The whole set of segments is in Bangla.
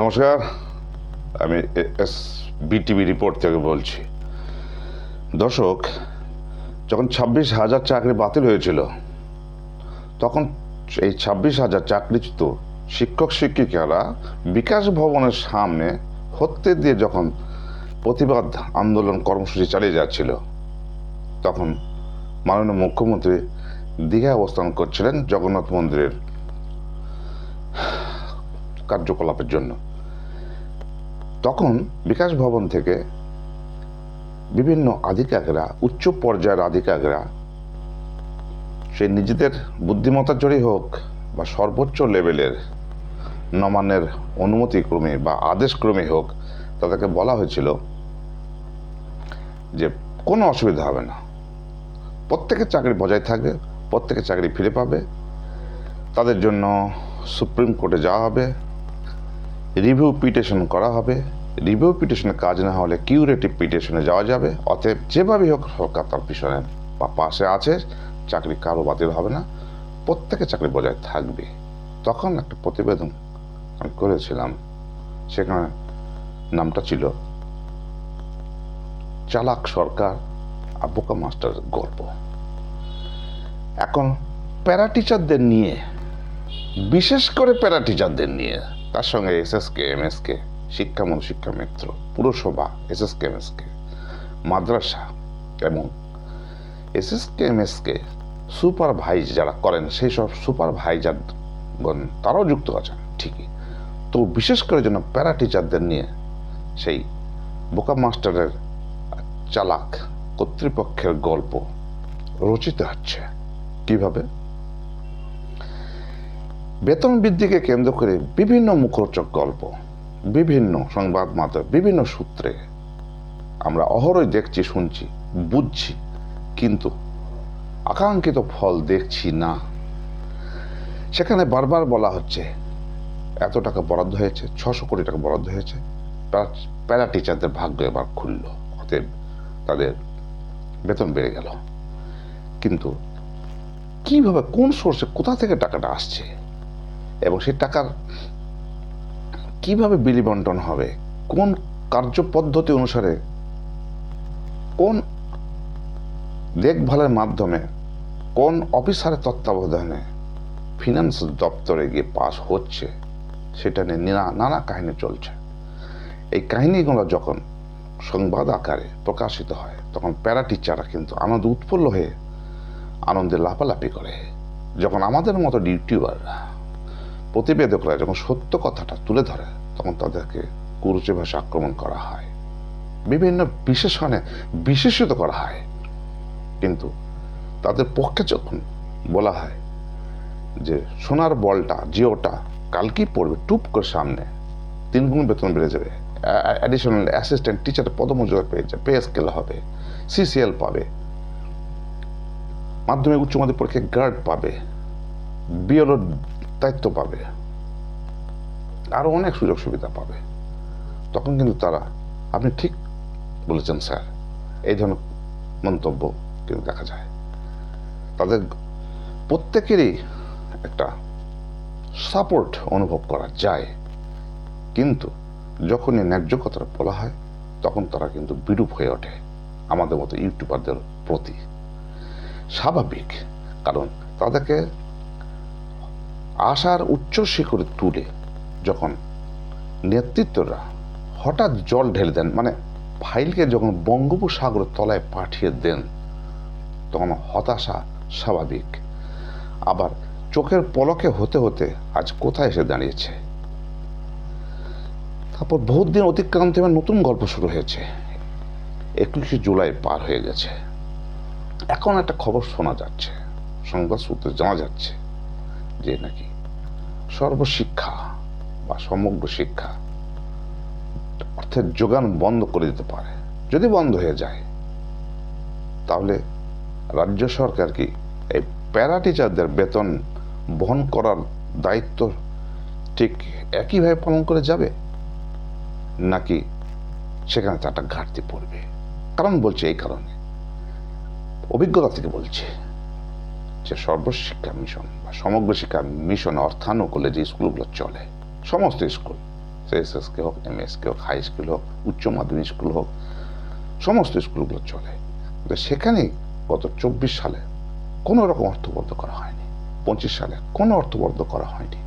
নমস্কার। আমি এস বিটিভি রিপোর্ট থেকে বলছি। দর্শক, যখন ছাব্বিশ হাজার চাকরি বাতিল হয়েছিল, তখন এই ছাব্বিশ হাজার চাকরিচ্যুত শিক্ষক শিক্ষিকারা বিকাশ ভবনের সামনে হত্যে দিয়ে যখন প্রতিবাদ আন্দোলন কর্মসূচি চালিয়ে যাচ্ছিল, তখন মাননীয় মুখ্যমন্ত্রী দীঘায় অবস্থান করছিলেন জগন্নাথ মন্দিরের কার্যকলাপের জন্য। তখন বিকাশ ভবন থেকে বিভিন্ন আধিকারিকরা, উচ্চ পর্যায়ের আধিকারিকরা, সেই নিজেদের বুদ্ধিমত্তার জোরেই হোক বা সর্বোচ্চ লেভেলের নমান্যের অনুমতিক্রমে বা আদেশক্রমে হোক, তাদেরকে বলা হয়েছিল যে কোনো অসুবিধা হবে না। প্রত্যেকের চাকরি বজায় থাকবে প্রত্যেকের চাকরি ফিরে পাবে। তাদের জন্য সুপ্রিম কোর্টে যাওয়া হবে। রিভিউ পিটিশন করা হবে। রিভিউ পিটিশনে কাজ না হলে কিউরেটিভ পিটিশনে যাওয়া যাবে। অতএব যেভাবেই হোক সরকার তার পিছনে বা পাশে আছে, চাকরি কারও বাতিল হবে না। প্রত্যেকে চাকরি বজায় থাকবে। তখন একটা প্রতিবেদন আমি করেছিলাম। সেখানে নামটা ছিল, চালাক সরকার আর বোকা মাস্টারের গল্প। এখন প্যারা টিচারদের নিয়ে, বিশেষ করে প্যারা টিচারদের নিয়ে তার সঙ্গে এসএসকে, এমএসকে শিক্ষামন শিক্ষা মিত্র, পুরসভা S S K SSK, MSK, মাদ্রাসা এবং S S K SSK, MSK supervise যারা করেন, সেই সব সুপারভাইজারগণ তারাও যুক্ত আছেন, ঠিকই। তো বিশেষ করে যেন প্যারা টিচারদের নিয়ে সেই বোকা মাস্টারের চালাক কর্তৃপক্ষের গল্প রচিত হচ্ছে। কীভাবে? বেতন বৃদ্ধিকে কেন্দ্র করে বিভিন্ন মুখরোচক গল্প, বিভিন্ন সংবাদ মাধ্যম, বিভিন্ন সূত্রে। আমরা অহরই দেখছি, শুনছি, বুঝছি, কিন্তু আকাঙ্ক্ষিত ফল দেখছি না। সেখানে বারবার বলা হচ্ছে, এত টাকা বরাদ্দ হয়েছে, ছশো কোটি টাকা বরাদ্দ হয়েছে। প্যারা- টিচারদের ভাগ্য এবার খুলল, অতএব তাদের বেতন বেড়ে গেল। কিন্তু কীভাবে, কোন সোর্সে, কোথা থেকে টাকাটা আসছে? এবং সেই টাকার কীভাবে বিলি বন্টন হবে? কোন কার্যপদ্ধতি অনুসারে? কোন দেখভালের মাধ্যমে? কোন অফিসারের তত্ত্বাবধানে? ফিনান্স দপ্তরে গিয়ে পাস হচ্ছে, সেটা নিয়ে নানা কাহিনী চলছে। এই কাহিনীগুলো যখন সংবাদ আকারে প্রকাশিত হয়, তখন প্যারা টিচাররা কিন্তু আনন্দ উৎফুল্ল হয়ে আনন্দে লাফালাফি করে। যখন আমাদের মতো ইউটিউবাররা প্রতিবেদকরা যখন সত্য কথাটা তুলে ধরে, তখন তাদেরকে কুরুচে ভাষা আক্রমণ করা হয়। বিভিন্ন বিশেষণে বিশেষিত করা হয়। কিন্তু তাদের পক্ষে যখন বলা হয় যে, সোনার বলটা, জিওটা কালকেই পড়বে, টুপ করে সামনে, তিন গুণ বেতন বেড়ে যাবে অ্যাডিশনাল অ্যাসিস্ট্যান্ট টিচারের পদমর্যাদা পেয়ে যাবে, পে স্কেল হবে সিসিএল পাবে, মাধ্যমিক উচ্চ মাধ্যমিক পরীক্ষায় গার্ড পাবে বিএলওর দায়িত্ব পাবে। আরও অনেক সুযোগ সুবিধা পাবে। তখন কিন্তু তারা, আপনি ঠিক বলেছেন স্যার, এই ধরনের মন্তব্য কিন্তু দেখা যায়। তাদের প্রত্যেকেরই একটা সাপোর্ট অনুভব করা যায়। কিন্তু যখনই ন্যায্য কথাটা বলা হয়, তখন তারা কিন্তু বিরূপ হয়ে ওঠে আমাদের মতো ইউটিউবারদের প্রতি। স্বাভাবিক, কারণ তাদেরকে আশার উচ্চ শিখরে তুলে যখন নেতৃত্বরা হঠাৎ জল ঢেলে দেন মানে ফাইলকে যখন বঙ্গোপসাগরের তলায় পাঠিয়ে দেন, তখন হতাশা স্বাভাবিক। আবার চোখের পলকে হতে হতে আজ কোথায় এসে দাঁড়িয়েছে? তারপর বহুত দিন অতিক্রান্ত এবার নতুন গল্প শুরু হয়েছে। একুশে জুলাই পার হয়ে গেছে। এখন একটা খবর শোনা যাচ্ছে, সংবাদ সূত্রে জানা যাচ্ছে। যে নাকি সর্বশিক্ষা বা সমগ্র শিক্ষা অর্থের যোগান বন্ধ করে দিতে পারে। যদি বন্ধ হয়ে যায়, তাহলে রাজ্য সরকার কি এই প্যারা টিচারদের বেতন বহন করার দায়িত্ব ঠিক একইভাবে পালন করে যাবে? নাকি সেখানে তার একটা ঘাটতি পড়বে? কারণ বলছে এই কারণে। অভিজ্ঞতা থেকে বলছে। যে সর্বশিক্ষা মিশন বা সমগ্র শিক্ষা মিশন অর্থানুকূলে যে স্কুলগুলো চলে, সমস্ত স্কুল সে এস এস কে হোক এম এস কে হোক হাই স্কুল হোক, উচ্চ মাধ্যমিক স্কুল হোক, সমস্ত স্কুলগুলো চলে। সেখানে গত চব্বিশ সালে কোনো রকম অর্থবদ্ধ করা হয়নি। পঁচিশ সালে কোনো অর্থবদ্ধ করা হয়নি।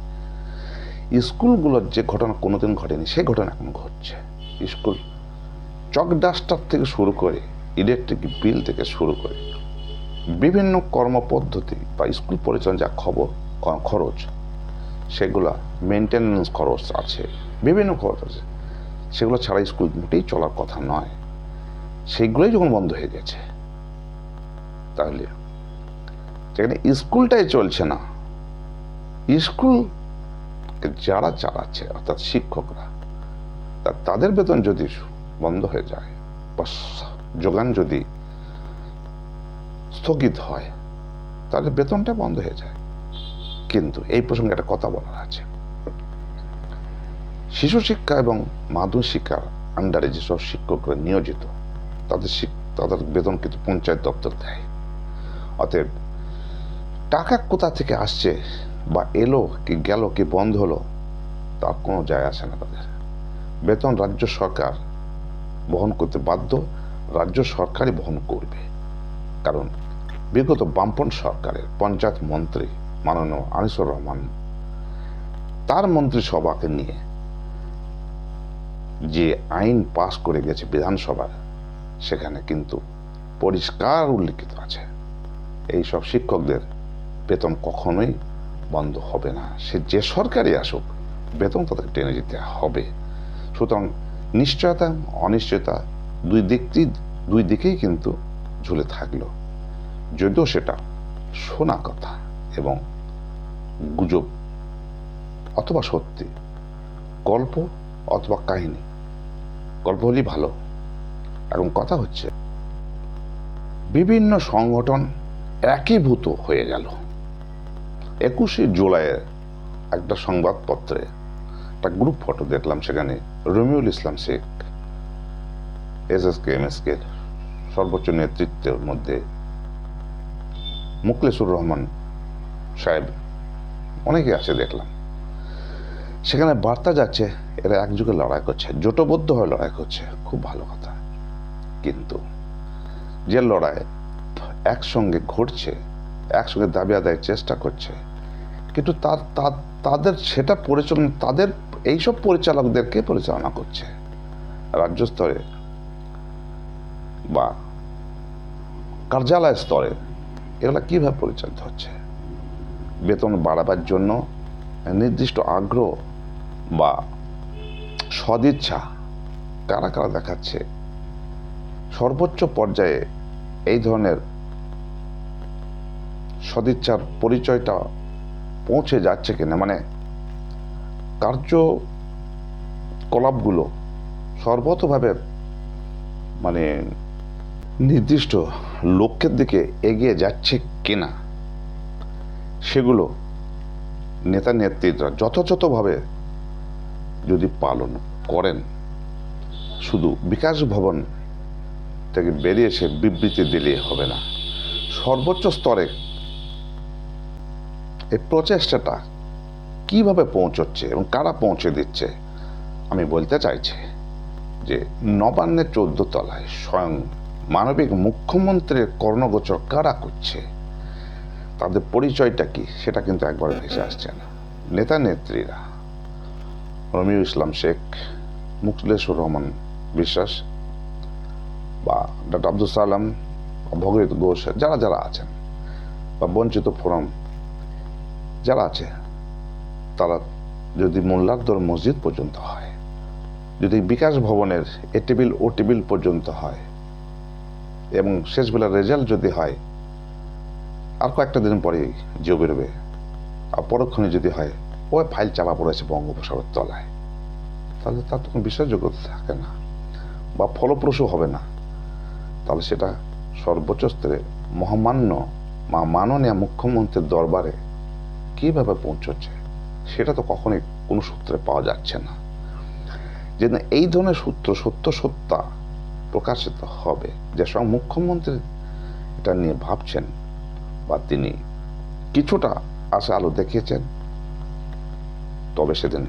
স্কুলগুলোর যে ঘটনা কোনোদিন ঘটেনি, সেই ঘটনা এখন ঘটছে। স্কুল চক ডাস্টার থেকে শুরু করে, ইলেকট্রিক বিল থেকে শুরু করে বিভিন্ন কর্মপদ্ধতি বা স্কুল পরিচালনা যা খবর খরচ, সেগুলো মেনটেন্যান্স খরচ আছে, বিভিন্ন খরচ আছে। সেগুলো ছাড়া স্কুল মোটেই চলার কথা নয়। সেইগুলোই যখন বন্ধ হয়ে গেছে, তাহলে যেখানে স্কুলটাই চলছে না, স্কুল যারা চালাচ্ছে, অর্থাৎ শিক্ষকরা তাদের বেতন যদি বন্ধ হয়ে যায়, বা যোগান যদি স্থগিত হয়, তাহলে বেতনটা বন্ধ হয়ে যায়। কিন্তু এই প্রসঙ্গে একটা কথা বলার আছে। শিশু শিক্ষা এবং মাধ্যমিক শিক্ষার আন্ডারে যেসব শিক্ষকরা নিয়োজিত, তাদের তাদের বেতন কিন্তু পঞ্চায়েত দপ্তর দেয়। অতএব টাকা কোথা থেকে আসছে বা এলো, কি গেল, কি বন্ধ হলো, তার কোনো যায় আসে না তাদের। বেতন রাজ্য সরকার বহন করতে বাধ্য, রাজ্য সরকারই বহন করবে। কারণ বিগত বামপন সরকারের পঞ্চায়েত মন্ত্রী মাননীয় আনিসুর রহমান, তার মন্ত্রিসভাকে নিয়ে যে আইন পাশ করে গেছে বিধানসভার, সেখানে কিন্তু পরিষ্কার উল্লিখিত আছে, এই সব শিক্ষকদের বেতন কখনোই বন্ধ হবে না। সে যে সরকারই আসুক, বেতন তাদেরকে টেনে যেতে হবে। সুতরাং নিশ্চয়তা, অনিশ্চয়তা দুই দিকটি দুই দিকেই কিন্তু ঝুলে থাকল। যদিও সেটা শোনা কথা এবং গুজব অথবা সত্যি, গল্প অথবা কাহিনী, গল্প হলেই ভালো। এখন কথা হচ্ছে, বিভিন্ন সংগঠন একীভূত হয়ে গেল। একুশে জুলাইয়ের একটা সংবাদপত্রে একটা গ্রুপ ফটো দেখলাম, সেখানে Ramiul Islam Sheikh, S S K, M S K সর্বোচ্চ নেতৃত্বের মধ্যে মুকলেসুর রহমান সাহেব, অনেকে আছে দেখলাম। সেখানে বার্তা যাচ্ছে, এরা একযুগে লড়াই করছে, জোটবদ্ধ হয়ে লড়াই করছে, খুব ভালো কথা। কিন্তু যে লড়াই একসঙ্গে ঘটছে, একসঙ্গে দাবি আদায়ের চেষ্টা করছে, কিন্তু তার, তাদের সেটা পরিচালনা, তাদের এইসব পরিচালকদেরকে পরিচালনা করছে রাজ্য স্তরে বা কার্যালয় স্তরে। এগুলো কীভাবে পরিচালিত হচ্ছে? বেতন বাড়াবার জন্য নির্দিষ্ট আগ্রহ বা সদিচ্ছা কারা কারা দেখাচ্ছে? সর্বোচ্চ পর্যায়ে এই ধরনের সদিচ্ছার পরিচয়টা পৌঁছে যাচ্ছে কিনা? মানে কার্যকলাপগুলো সর্বতভাবে মানে নির্দিষ্ট লক্ষ্যের দিকে এগিয়ে যাচ্ছে কিনা, সেগুলো নেতা নেত্রীরা যথাযথভাবে যদি পালন করেন, শুধু বিকাশ ভবন থেকে বেরিয়ে এসে বিবৃতি দিলে হবে না। সর্বোচ্চ স্তরে এই প্রচেষ্টাটা কীভাবে পৌঁছচ্ছে এবং কারা পৌঁছে দিচ্ছে, আমি বলতে চাইছি যে নবান্নের চোদ্দ তলায় স্বয়ং মানবিক মুখ্যমন্ত্রীর কর্ণগোচর কারা করছে? তাদের পরিচয়টা কি? সেটা কিন্তু একবার ভেসে আসছে না। নেতা নেত্রীরা রমিউ ইসলাম শেখ মুখলেশ্বর রহমান বিশ্বাস বা ডক্টর আব্দুল সালাম, ভগীরথ ঘোষ, যারা যারা আছেন বা বঞ্চিত ফোরাম যারা আছে, তারা যদি মোল্লারদর মসজিদ পর্যন্ত হয়, যদি বিকাশ ভবনের এ টেবিল ও টেবিল পর্যন্ত হয় এবং শেষবেলার রেজাল্ট যদি হয়, আর কয়েকটা দিন পরেই জিও বেরোবে। আর পরক্ষণে যদি হয় ওই ফাইল চাপা পড়েছে বঙ্গোপসাগর তলায়। তাহলে তার তখন বিশ্বাসযোগ্যতা থাকে না, বা ফলপ্রসূ হবে না। তাহলে সেটা সর্বোচ্চ স্তরে মহামান্য মা মাননীয় মুখ্যমন্ত্রীর দরবারে কীভাবে পৌঁছচ্ছে, সেটা তো কখনোই কোনো সূত্রে পাওয়া যাচ্ছে না। যে এই ধরনের সূত্র সত্য সত্তা প্রকাশিত হবে। যে সব মুখ্যমন্ত্রী এটা নিয়ে ভাবছেন বা তিনি কিছুটা আশা আলো দেখিয়েছেন, তবে সেদিন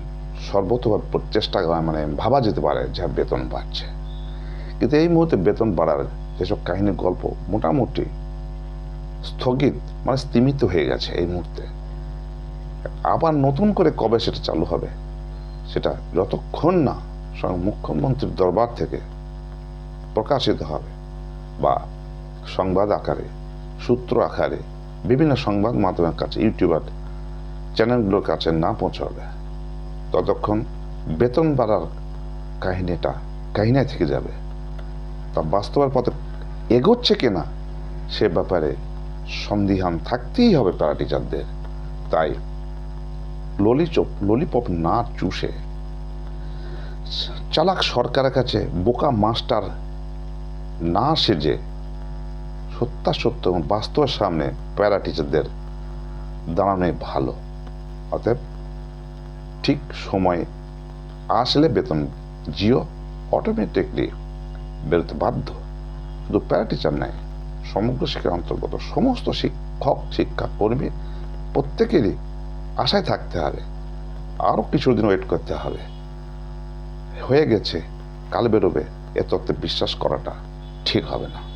সর্বতভাবে চেষ্টা করা মানে ভাবা যেতে পারে যে বেতন বাড়ছে। কিন্তু এই মুহূর্তে বেতন বাড়ার যেসব কাহিনীর গল্প মোটামুটি স্থগিত মানে স্তীমিত হয়ে গেছে এই মুহূর্তে। আবার নতুন করে কবে সেটা চালু হবে, সেটা যতক্ষণ না স্বয়ং মুখ্যমন্ত্রীর দরবার থেকে প্রকাশিত হবে বা সংবাদ আকারে, সূত্র আকারে, বিভিন্ন সংবাদ মাধ্যমের কাছে, ইউটিউবার চ্যানেলগুলোর কাছে না পৌঁছাবে। ততক্ষণ বেতন বাড়ার কাহিনীটা কাহিনী থেকে যাবে। তা বাস্তবের পথে এগোচ্ছে কিনা সে ব্যাপারে সন্দিহান থাকতেই হবে প্যারা টিচারদের তাই ললিচপ, ললিপপ না চুষে, চালাক সরকারের কাছে বোকা মাস্টার না সেজে সত্যাসত্য এবং বাস্তবের সামনে প্যারা টিচারদের দাঁড়ানোই ভালো। অতএব ঠিক সময় আসলে বেতন জিও অটোমেটিকলি বেরোতে বাধ্য। শুধু প্যারা টিচার নেয়, সমগ্র শিক্ষার অন্তর্গত সমস্ত শিক্ষক, শিক্ষা কর্মী প্রত্যেকেরই আশায় থাকতে হবে। আরও কিছুদিন ওয়েট করতে হবে। হয়ে গেছে, কাল বেরোবে, এ তত্ত্বে বিশ্বাস করাটা। ঠিক হবে না।